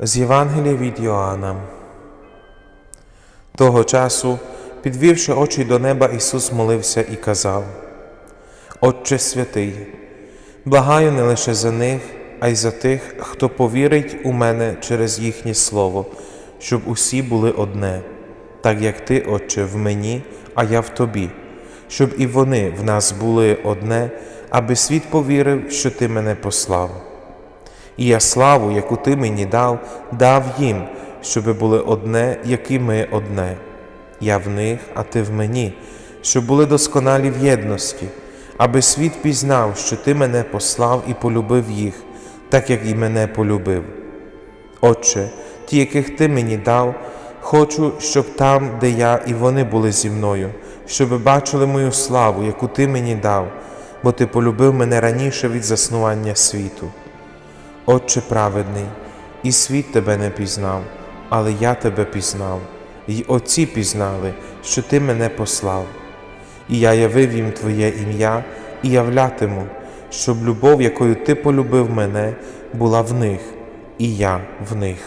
З Євангелія від Йоанна. Того часу, підвівши очі до неба, Ісус молився і казав: Отче святий, благаю не лише за них, а й за тих, хто повірить у мене через їхнє слово, щоб усі були одне, так як ти, Отче, в мені, а я в тобі, щоб і вони в нас були одне, аби світ повірив, що ти мене послав. І я славу, яку ти мені дав, дав їм, щоби були одне, як і ми одне. Я в них, а ти в мені, щоб були досконалі в єдності, аби світ пізнав, що ти мене послав і полюбив їх, так як і мене полюбив. Отче, ті, яких ти мені дав, хочу, щоб там, де я, і вони були зі мною, щоб бачили мою славу, яку ти мені дав, бо ти полюбив мене раніше від заснування світу. Отче праведний, і світ тебе не пізнав, але я тебе пізнав, і отці пізнали, що ти мене послав. І я явив їм Твоє ім'я і являтиму, щоб любов, якою ти полюбив мене, була в них, і я в них.